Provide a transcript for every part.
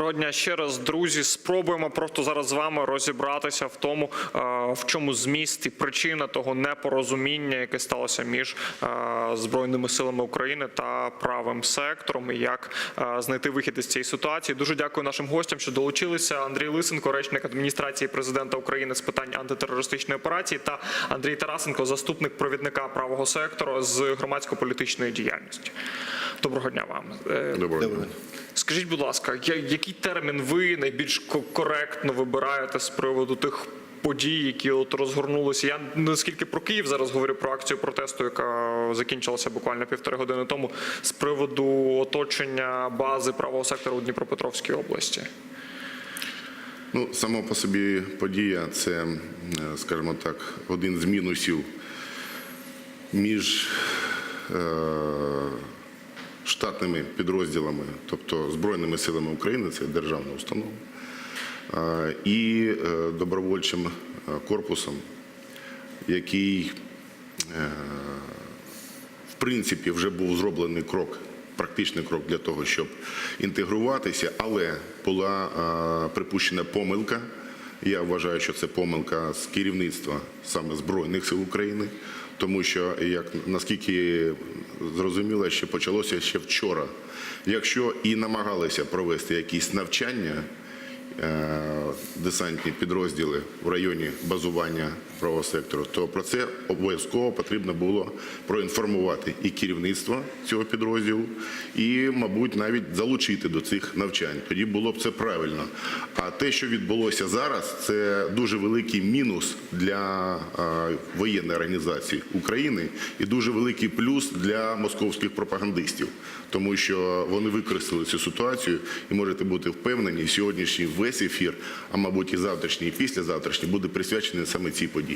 Доброго дня ще раз, друзі. Спробуємо просто зараз з вами розібратися в тому, е, в чому зміст і причина того непорозуміння, яке сталося між е, збройними силами України та правим сектором, і як е, знайти вихід із цієї ситуації. Дуже дякую нашим гостям, що долучилися. Андрій Лисенко, речник адміністрації президента України з питань антитерористичної операції, та Андрій Тарасенко, заступник провідника правого сектору з громадсько-політичної діяльності. Доброго дня вам. Доброго дня. Скажіть, будь ласка, який термін ви найбільш коректно вибираєте з приводу тих подій, які от розгорнулися? Я наскільки про Київ зараз говорю про акцію протесту, яка закінчилася буквально півтори години тому, з приводу оточення бази правого сектору у Дніпропетровській області. Ну, само по собі подія це, е, скажімо так, один з мінусів між е, штатними підрозділами, тобто Збройними силами України, це державна установа, е, і е, добровольчим е, корпусом, який в принципі, вже був зроблений крок, практичний крок для того, щоб інтегруватися, але була е, припущена помилка. Я вважаю, що це помилка з керівництва саме Збройних сил України, тому що, як наскільки зрозуміло, ще почалося ще вчора. Якщо і намагалися провести якісь навчання, е, десантні підрозділи в районі базування правого сектору, то про це обов'язково потрібно було проінформувати і керівництво цього підрозділу, і, мабуть, навіть залучити до цих навчань. Тоді було б це правильно. А те, що відбулося зараз, це дуже великий мінус для воєнної організації України і дуже великий плюс для московських пропагандистів, тому що вони використали цю ситуацію і можете бути впевнені, сьогоднішній весь ефір, а мабуть і завтрашній, і післязавтрашній буде присвячений саме цій події.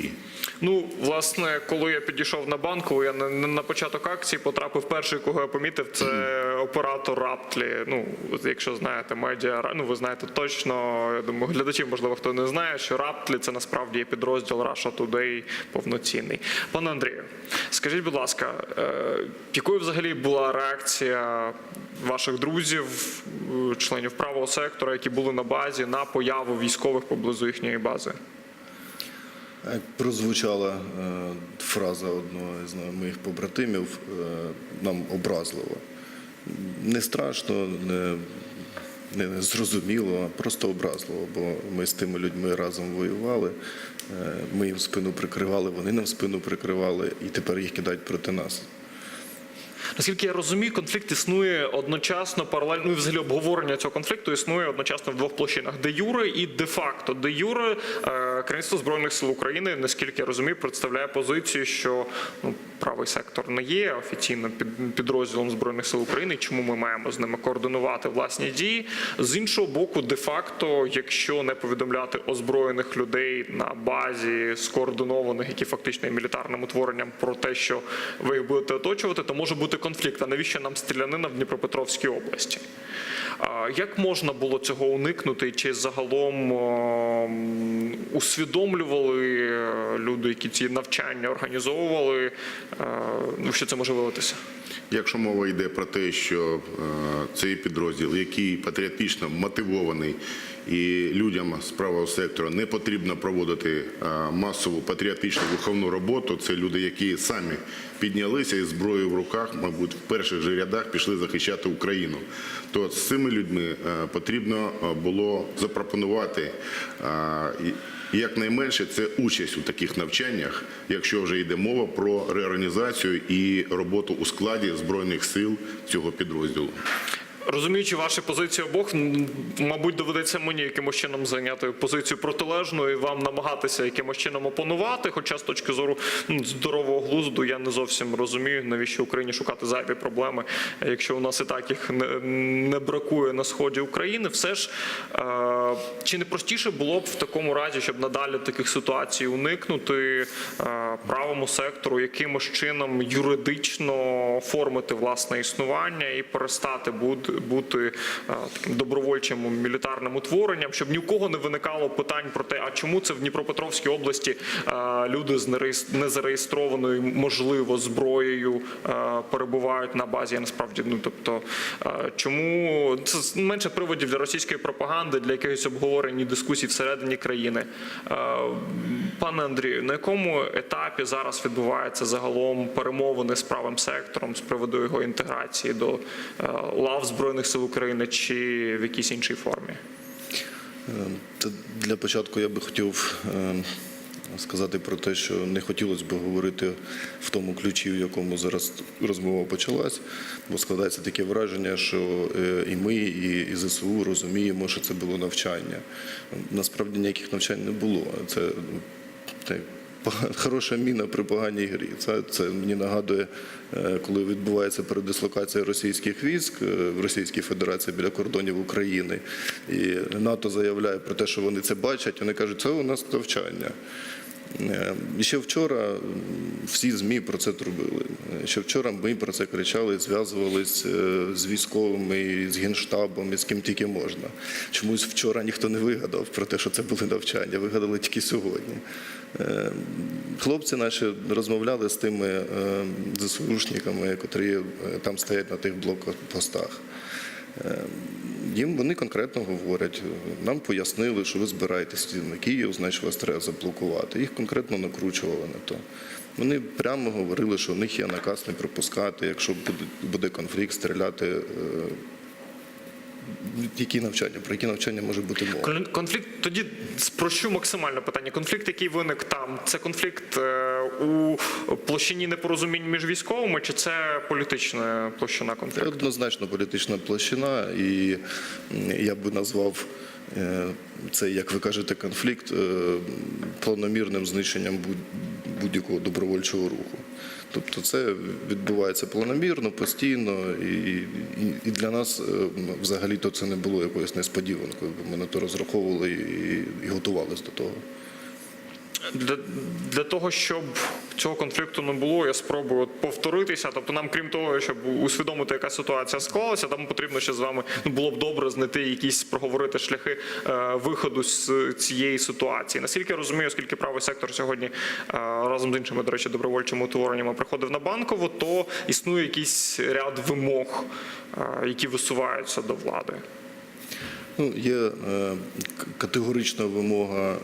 Ну, власне, коли я підійшов на банку, я на, на початок акції потрапив перший, кого я помітив, це оператор Раптлі. Ну, якщо знаєте, медіа, ну ви знаєте точно. Я думаю, глядачів, можливо, хто не знає, що Раптлі це насправді є підрозділ Russia Today повноцінний. Пане Андрію, скажіть, будь ласка, е, якою взагалі була реакція ваших друзів, е, членів правого сектора, які були на базі на появу військових поблизу їхньої бази? Прозвучала е, фраза одного з моїх побратимів, е, нам образливо. Не страшно, не зрозуміло, а просто образливо, бо ми з тими людьми разом воювали, е, ми їм спину прикривали, вони нам спину прикривали, і тепер їх кидають проти нас. Наскільки я розумію, конфлікт існує одночасно паралельно, ну і взагалі обговорення цього конфлікту існує одночасно в двох площинах: де юре і де факто. Де юре е, керівництво збройних сил України, наскільки я розумію, представляє позицію, що ну правий сектор не є офіційним під- підрозділом збройних сил України. Чому ми маємо з ними координувати власні дії? З іншого боку, де факто, якщо не повідомляти озброєних людей на базі скоординованих, які фактично є мілітарним утворенням, про те, що ви їх будете оточувати, то може бути конфлікт. А навіщо нам стрілянина в Дніпропетровській області? Як можна було цього уникнути? Чи загалом усвідомлювали е, люди, які ці навчання організовували, що це може вилитися? Якщо мова йде про те, що е, цей підрозділ, який патріотично мотивований, і людям з правого сектору не потрібно проводити е, масову патріотичну виховну роботу, це люди, які самі піднялися із зброєю в руках, мабуть, в перших же рядах пішли захищати Україну. То з цими людьми е, потрібно е, було запропонувати е, і- Якнайменше це участь у таких навчаннях, якщо вже йде мова про реорганізацію і роботу у складі збройних сил цього підрозділу. Розуміючи ваші позиції обох, мабуть, доведеться мені якимось чином зайняти позицію протилежну і вам намагатися якимось чином опонувати. Хоча з точки зору здорового глузду я не зовсім розумію, навіщо Україні шукати зайві проблеми, якщо у нас і так їх не, не бракує на сході України. Все ж е, чи не простіше було б в такому разі, щоб надалі таких ситуацій уникнути е, правому сектору якимось чином юридично оформити власне існування і перестати бути бути е, таким добровольчим мілітарним утворенням, щоб ні у кого не виникало питань про те, а чому це в Дніпропетровській області е, люди з незареєстрованою, можливо, зброєю е, перебувають на базі. Насправді, ну тобто, чому це менше приводів для російської пропаганди, для якихось обговорень і дискусій всередині країни. Пане Андрію, на якому етапі зараз відбуваються загалом перемовини з правим сектором з приводу його інтеграції до е, лав Збройних сил України чи в якійсь іншій формі? Е, Та для початку я би хотів е, сказати про те, що не хотілося б говорити в тому ключі, в якому зараз розмова почалась, бо складається таке враження, що е, і ми, і ЗСУ розуміємо, що це було навчання. Насправді ніяких навчань не було. Це хороша міна при поганій грі. Це, це мені нагадує, е, коли відбувається передислокація російських військ е, в Російській Федерації біля кордонів України, і НАТО заявляє про те, що вони це бачать. Вони кажуть, це у нас навчання. Е, ще вчора всі ЗМІ про це трубили. Ще вчора ми про це кричали, зв'язувались е, з військовими, з генштабом, з ким тільки можна. Чомусь вчора ніхто не вигадав про те, що це були навчання, вигадали тільки сьогодні. Е, Хлопці наші розмовляли з тими ЗСУшниками, котрі там стоять на тих блокпостах. Е, Їм вони конкретно говорять, е, нам пояснили, що ви збираєтесь на Київ, значить вас треба заблокувати. Їх конкретно накручували на то. Вони прямо говорили, що у них є наказ не пропускати, якщо буде, буде конфлікт, стріляти. Які навчання? Про які навчання може бути мова? Конфлікт тоді спрощу максимально питання. Конфлікт, який виник там, це конфлікт е, у площині непорозумінь між військовими, чи це політична площина Це конфлікту? однозначно політична площина, і я би назвав е, це, як ви кажете, конфлікт е, планомірним знищенням будь- будь-якого добровольчого руху. Тобто це відбувається планомірно, постійно, і, і, і для нас е, взагалі-то це не було якоюсь несподіванкою, бо ми на то розраховували і, і готувалися до того. Для, для того, щоб цього конфлікту не було, я спробую повторитися. Тобто, нам, крім того, щоб усвідомити, яка ситуація склалася, там потрібно ще з вами ну, було б добре знайти якісь проговорити шляхи е, виходу з цієї ситуації. Наскільки я розумію, оскільки правий сектор сьогодні е, разом з іншими, до речі, добровольчими утвореннями приходив на банкову, то існує якийсь ряд вимог, е, які висуваються до влади. Ну, є е, категорична вимога е,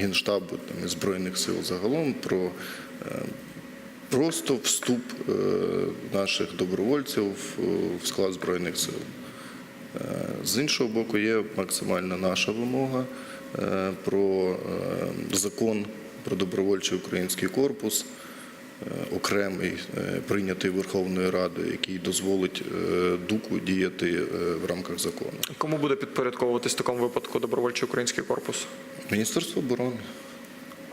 Генштабу там, і Збройних сил загалом про е, просто вступ е, наших добровольців в- склад Збройних сил. Е, З іншого боку, є максимальна наша вимога про закон про добровольчий український корпус, окремий, прийнятий Верховною Радою, який дозволить ДУКу діяти в рамках закону. Кому буде підпорядковуватись в такому випадку добровольчий український корпус? Міністерство оборони.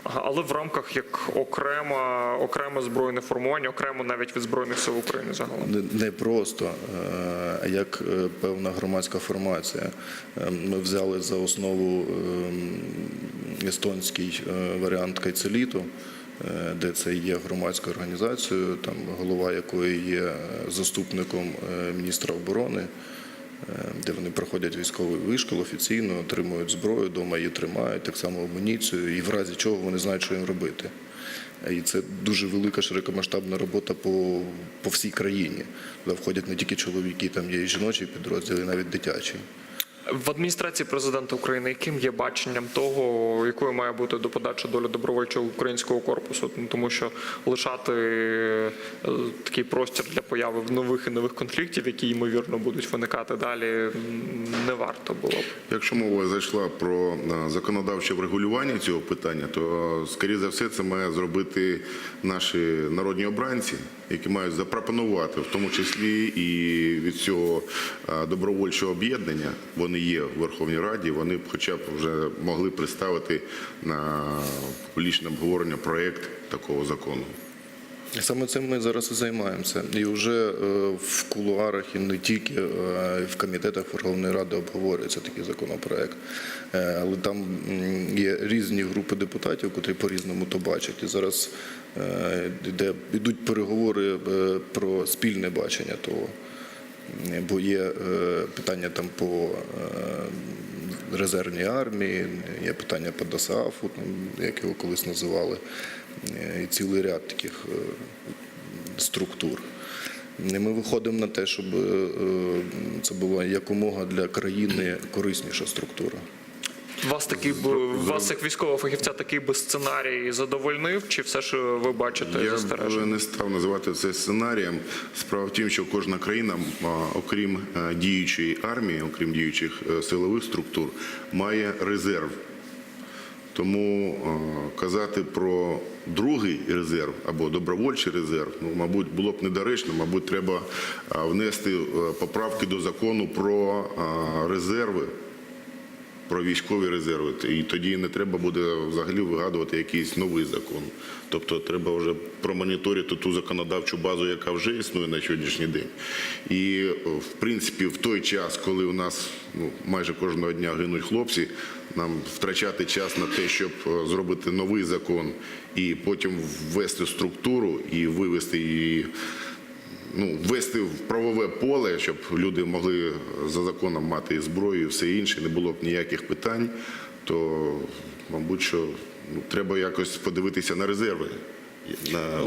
Але в рамках як окрема, окреме збройне формування, окремо навіть від збройних сил України загалом. Не- Не просто, е, як е, певна громадська формація. Е, Ми взяли за основу е, естонський варіант Кайцеліту, де це є громадською організацією, там голова якої є заступником міністра оборони. Е, Де вони проходять військовий вишкіл офіційно, отримують зброю, вдома її тримають, так само амуніцію, і в разі чого вони знають, що їм робити. І це дуже велика широкомасштабна робота по, по всій країні. Туди входять не тільки чоловіки, там є і жіночі підрозділи, і навіть дитячі. В адміністрації президента України яким є баченням того, якою має бути до подачі доля добровольчого українського корпусу, тому що лишати е, такий простір для появи нових і нових конфліктів, які ймовірно будуть виникати далі, не варто було б. Якщо мова зайшла про е, законодавче врегулювання цього питання, то скоріше за все це має зробити наші народні обранці, які мають запропонувати, в тому числі і від цього е, добровольчого об'єднання. Вони є в Верховній Раді. Вони б, хоча б вже могли представити на публічне обговорення проект такого закону. Саме цим ми зараз і займаємося. І вже е, в кулуарах і не тільки е, в комітетах Верховної Ради обговорюється такий законопроект. Е, Але там є різні групи депутатів, котрі по-різному то бачать. І зараз йде, йдуть переговори про спільне бачення того. Бо є е, питання там по е, резервній армії, є питання по ДОСААФу, там, як його колись називали, е, і цілий ряд таких структур. Ми виходимо на те, щоб це була якомога для країни корисніша структура. Вас такий б- вас як військового фахівця такий би сценарій задовольнив, чи все ж ви бачите Я б не став називати це сценарієм. Справа в тім, що кожна країна, окрім е, діючої армії, окрім діючих е, силових структур, має резерв. Тому е, казати про другий резерв або добровольчий резерв, ну, мабуть, було б недоречно. Мабуть, треба е, внести е, поправки до закону про е, резерви про військові резерви. І тоді не треба буде взагалі вигадувати якийсь новий закон. Тобто треба вже промоніторити ту законодавчу базу, яка вже існує на сьогоднішній день. І в принципі, в той час, коли у нас ну, майже кожного дня гинуть хлопці, нам втрачати час на те, щоб е, зробити новий закон і потім ввести структуру і вивести її ну, ввести в правове поле, щоб люди могли за законом мати і зброю, і все інше, не було б ніяких питань, то, мабуть, що ну, треба якось подивитися на резерви.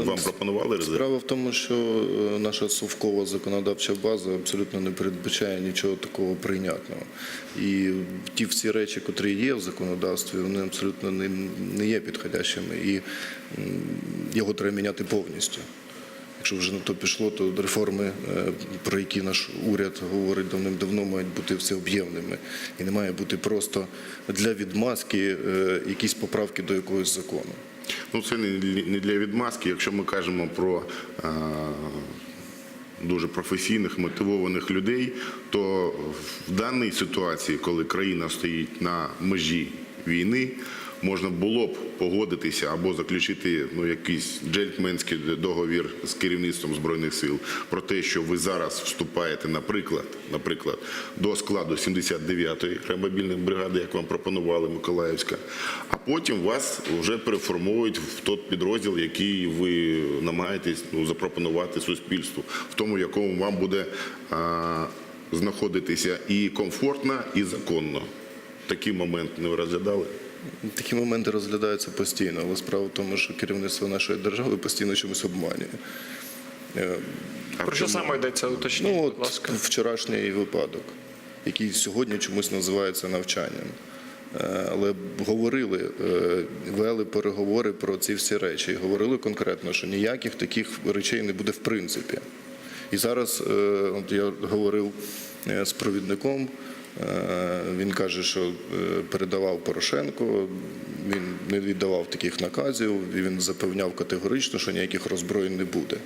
Вам пропонували резерви? Справа в тому, що е, наша совкова законодавча база абсолютно не передбачає нічого такого прийнятного. І ті всі речі, котрі є в законодавстві, вони абсолютно не є підходящими. І його треба міняти повністю. Якщо вже на то пішло, то реформи, е, про які наш уряд говорить давним-давно, мають бути всеоб'ємними. І не має бути просто для відмазки е, якісь поправки до якогось закону. Ну, це не для- відмазки. Якщо ми кажемо про е, дуже професійних, мотивованих людей, то в даній ситуації, коли країна стоїть на межі війни, можна було б погодитися або заключити ну, якийсь джентльменський договір з керівництвом збройних сил про те, що ви зараз вступаєте, наприклад, наприклад, до складу 79-ї реабілітної бригади, як вам пропонували Миколаївська, а потім вас вже переформовують в той підрозділ, який ви намагаєтесь ну, запропонувати суспільству, в тому, якому вам буде а, знаходитися і комфортно, і законно. Такий момент не розглядали. Такі моменти розглядаються постійно, але справа в тому, що керівництво нашої держави постійно чомусь обманює. Е, Про що саме йдеться? Уточніть, Ну, будь от ласка. вчорашній випадок, який сьогодні чомусь називається навчанням. Е, Але говорили, е, вели переговори про ці всі речі. І говорили конкретно, що ніяких таких речей не буде в принципі. І зараз, от я говорив з провідником, він каже, що е, передавав Порошенко, він не віддавав таких наказів, і він запевняв категорично, що ніяких роззброєнь не буде.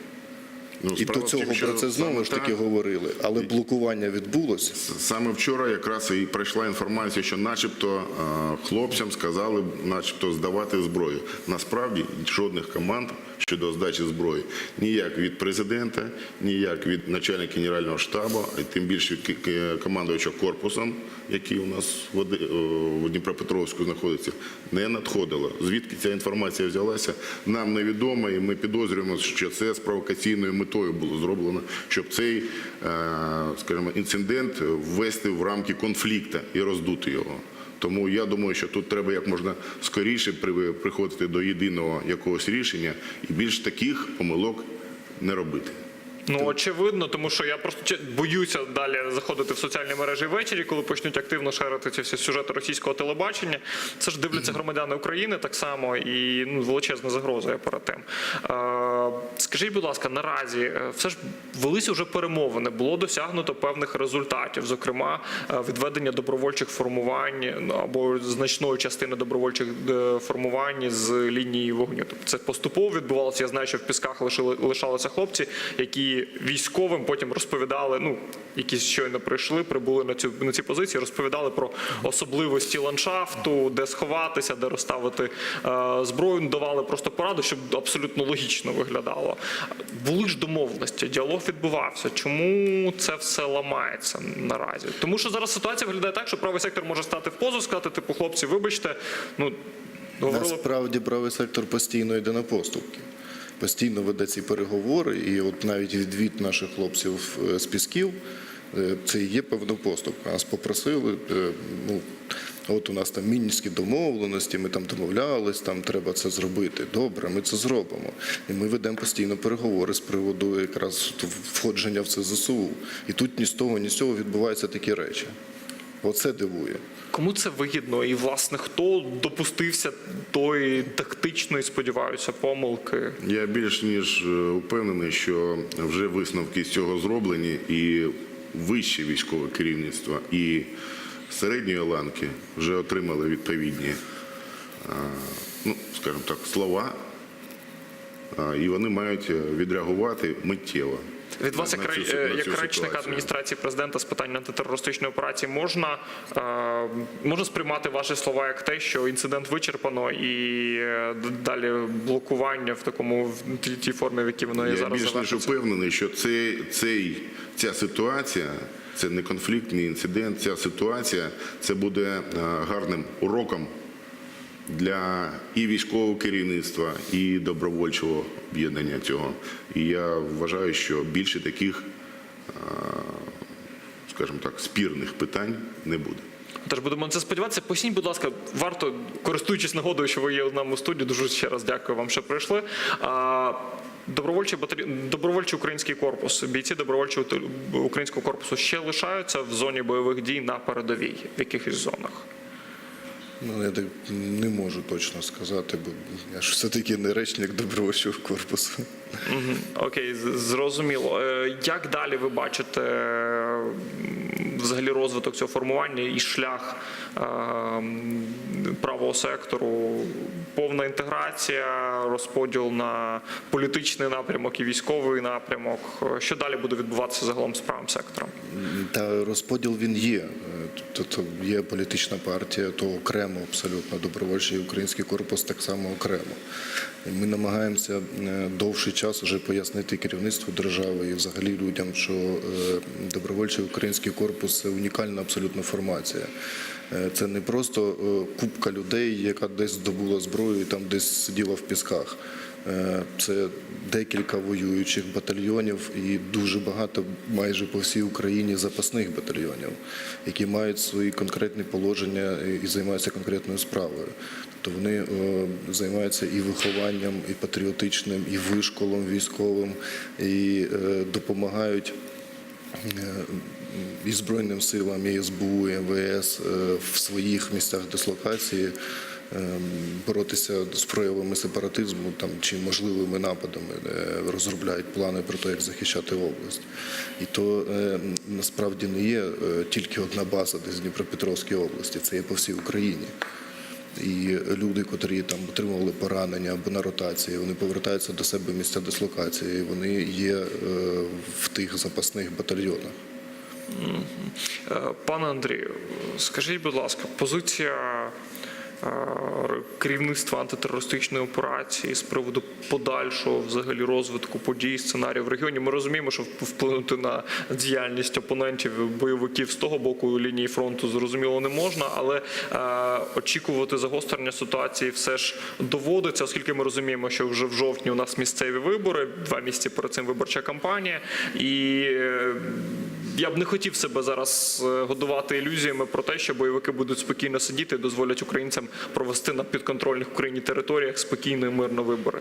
Ну, І до цього про це знову ж таки так. говорили, але блокування відбулося. Саме вчора якраз і прийшла інформація, що начебто е, хлопцям сказали, начебто здавати зброю. Насправді жодних команд щодо здачі зброї ніяк від президента, ніяк від начальника генерального штабу, а тим більше від командуючого корпусом, який у нас в Оде- Дніпропетровську знаходиться, не надходило. Звідки ця інформація взялася, нам невідомо, і ми підозрюємо, що це з провокаційною метою було зроблено, щоб цей, е, скажімо, інцидент ввести в рамки конфлікту і роздути його. Тому я думаю, що тут треба як можна скоріше при- приходити до єдиного якогось рішення і більш таких помилок не робити. Ну очевидно, тому що я просто боюся далі заходити в соціальні мережі ввечері, коли почнуть активно шерити ці всі сюжети російського телебачення. Це ж дивляться громадяни України так само, і ну величезна загроза є перед тим. Скажіть, будь ласка, наразі е, все ж велися вже перемовини, було досягнуто певних результатів, зокрема е, відведення добровольчих формувань ну, або значної частини добровольчих е, формувань з лінії вогню. Тобто це поступово відбувалося. Я знаю, що в пісках лишили лишалися хлопці, які військовим потім розповідали. Ну які щойно прийшли, прибули на цю на ці позиції, розповідали про особливості ландшафту, де сховатися, де розставити е, зброю. Давали просто пораду, щоб абсолютно логічно виглядало. Були ж домовленості, діалог відбувався. Чому це все ламається наразі? Тому що зараз ситуація виглядає так, що правий сектор може стати в позу, сказати, типу, хлопці, вибачте, ну говорили Насправді правий сектор постійно йде на поступки. Постійно веде ці переговори, і от навіть відвід наших хлопців е, з пісків Е, Це є певна поступка. Нас попросили, е, ну, от у нас там мінські домовленості, ми там домовлялись, там треба це зробити. Добре, ми це зробимо. І ми ведемо постійно переговори з приводу якраз входження в це ЗСУ. І тут ні з того, ні з цього відбуваються такі речі. Оце дивує. Кому це вигідно? І власне хто допустився тої тактичної, сподіваюся, помилки? Я більш ніж е, упевнений, що вже висновки з цього зроблені, і вище військове керівництво, і середньої ланки вже отримали відповідні, ну скажімо так, слова, і вони мають е, відреагувати миттєво. Від вас, як, цю е, як речника ситуацію. адміністрації президента з питань антитерористичної операції, можна, е, можна сприймати ваші слова як те, що інцидент вичерпано і е, далі блокування в такому в тій, формі, в якій воно є Я зараз більш ніж впевнений, що цей, цей, ця ситуація, це не конфлікт, не інцидент. Ця ситуація це буде гарним уроком для і військового керівництва, і добровольчого об'єднання цього. І я вважаю, що більше таких, скажімо так, спірних питань не буде. Тож будемо на це сподіватися. Поясніть, будь ласка, варто, користуючись нагодою, що ви є у нам у студії, дуже ще раз дякую вам, що прийшли. Добровольчий батальйон, добровольчий український корпус, бійці добровольчого українського корпусу ще лишаються в зоні бойових дій на передовій, в якихось зонах. Ну, я так не можу точно сказати, бо я ж все-таки не речник добровольчого корпусу. Окей, зрозуміло. Е, Як далі ви бачите взагалі розвиток цього формування і шлях правого сектору? Повна інтеграція, розподіл на політичний напрямок і військовий напрямок. Що далі буде відбуватися загалом з правим сектором? Та розподіл він є. Тобто є політична партія, то окремо абсолютно добровольчий український корпус так само окремо. Ми намагаємося е, довший час вже пояснити керівництву держави і взагалі людям, що е, добровольчий український корпус це унікальна абсолютно формація. Е, Це не просто е, купка людей, яка десь здобула зброю і там десь сиділа в пісках. Е, Це декілька воюючих батальйонів і дуже багато, майже по всій Україні, запасних батальйонів, які мають свої конкретні положення і займаються конкретною справою. Тобто вони займаються і вихованням, і патріотичним, і вишколом військовим, і допомагають і Збройним силам, і СБУ, і МВС е, в своїх місцях дислокації е, боротися з проявами сепаратизму там, чи можливими нападами, розробляють плани про те, як захищати область. І то е, насправді не є тільки одна база десь в Дніпропетровській області, це є по всій Україні. І люди, котрі там отримували поранення або на ротації, вони повертаються до себе місця дислокації. Вони є в тих запасних батальйонах. Е, Пане Андрію, скажіть, будь ласка, позиція е, керівництва антитерористичної операції з приводу подальшого взагалі розвитку подій, сценаріїв в регіоні. Ми розуміємо, що вплинути на діяльність опонентів бойовиків з того боку лінії фронту зрозуміло не можна, але е, очікувати загострення ситуації все ж доводиться, оскільки ми розуміємо, що вже в жовтні у нас місцеві вибори, два місяці перед цим виборча кампанія, і е, я б не хотів себе зараз е, годувати ілюзіями про те, що бойовики будуть спокійно сидіти і дозволять українцям провести на підконтрольних Україні територіях спокійно і мирно вибори.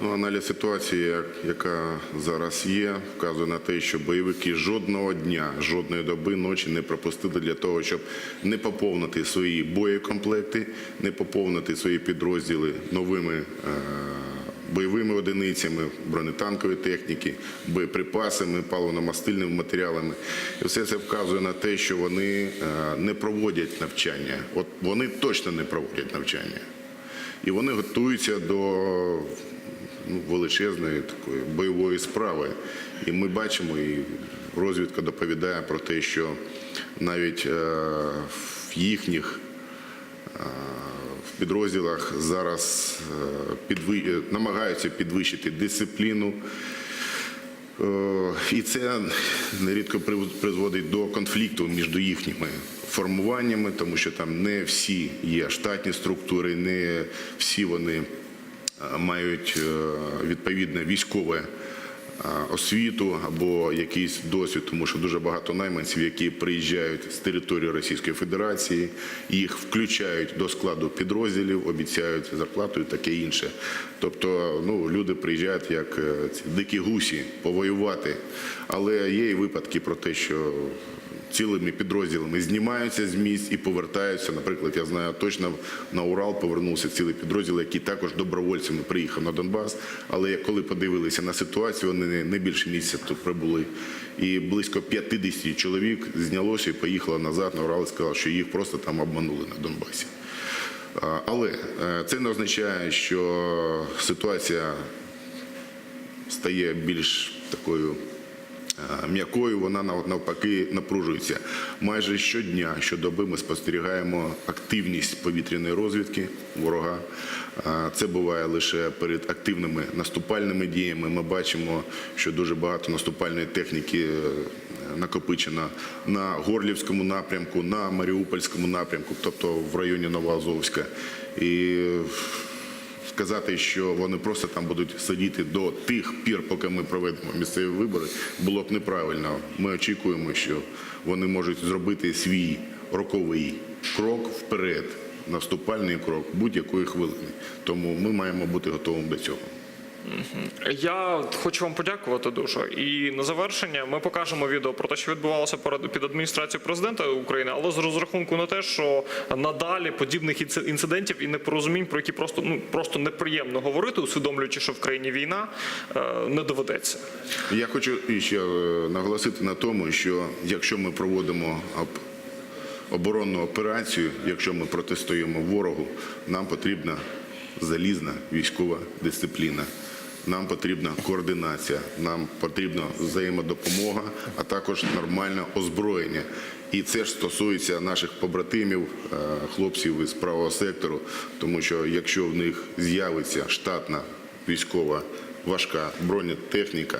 Ну, аналіз ситуації, яка зараз є, вказує на те, що бойовики жодного дня, жодної доби, ночі не пропустили для того, щоб не поповнити свої боєкомплекти, не поповнити свої підрозділи новими е, бойовими одиницями, бронетанкової техніки, боєприпасами, паливно-мастильними матеріалами. І все це вказує на те, що вони е, не проводять навчання. От вони точно не проводять навчання. І вони готуються до ну, величезної такої бойової справи. І ми бачимо, і розвідка доповідає про те, що навіть е, в їхніх е, підрозділах зараз е, підви... е, намагаються підвищити дисципліну. Е, І це нерідко призводить до конфлікту між їхніми формуваннями, тому що там не всі є штатні структури, не всі вони мають відповідне військове освіту або якийсь досвід, тому що дуже багато найманців, які приїжджають з території Російської Федерації, їх включають до складу підрозділів, обіцяють зарплату і таке інше. Тобто, ну люди приїжджають як е, ці дикі гусі повоювати, але є і випадки про те, що цілими підрозділами знімаються з місць і повертаються. Наприклад, я знаю точно на Урал повернувся цілий підрозділ, який також добровольцями приїхав на Донбас. Але коли подивилися на ситуацію, вони не- більше місяця тут прибули. І близько 50 чоловік знялося і поїхало назад на Урал і сказали, що їх просто там обманули на Донбасі. Але е, це не означає, що ситуація стає більш такою м'якою, вона навпаки напружується. Майже щодня, щодоби ми спостерігаємо активність повітряної розвідки ворога. Е, Це буває лише перед активними наступальними діями. Ми бачимо, що дуже багато наступальної техніки е, накопичено на Горлівському напрямку, на Маріупольському напрямку, тобто в районі Новоазовська. І сказати, що вони просто там будуть сидіти до тих пір, поки ми проведемо місцеві вибори, було б неправильно. Ми очікуємо, що вони можуть зробити свій роковий крок вперед, наступальний крок будь-якої хвилини. Тому ми маємо бути готовими до цього. Я хочу вам подякувати дуже. І на завершення ми покажемо відео про те, що відбувалося під адміністрацією президента України, але з розрахунку на те, що надалі подібних інци- інцидентів і непорозумінь, про які просто ну просто неприємно говорити, усвідомлюючи, що в країні війна, е, не доведеться. Я хочу ще е, наголосити на тому, що якщо ми проводимо оборонну операцію, якщо ми протистоїмо ворогу, нам потрібна залізна військова дисципліна. Нам потрібна координація, нам потрібна взаємодопомога, а також нормальне озброєння. І це ж стосується наших побратимів, е, хлопців із правого сектору, тому що якщо в них з'явиться штатна військова важка бронетехніка,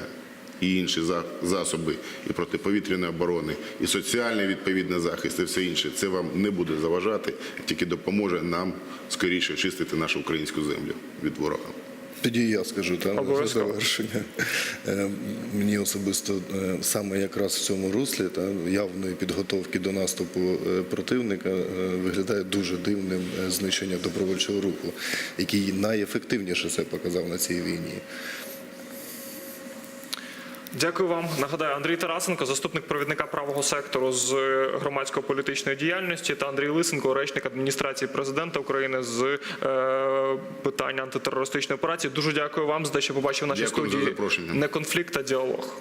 і інші засоби і протиповітряної оборони, і соціальний відповідний захист, і все інше. Це вам не буде заважати, тільки допоможе нам скоріше чистити нашу українську землю від ворога. Тоді я скажу та за завершення. Е, Мені особисто е, саме якраз в цьому руслі та явної підготовки до наступу е, противника виглядає дуже дивним знищення добровольчого руху, який найефективніше це показав на цій війні. Дякую вам. Нагадаю, Андрій Тарасенко, заступник провідника правого сектору з громадсько-політичної діяльності, та Андрій Лисенко, речник адміністрації президента України з е, питань антитерористичної операції. Дуже дякую вам за те, що побачив в нашій Дякую студії не конфлікт, а діалог.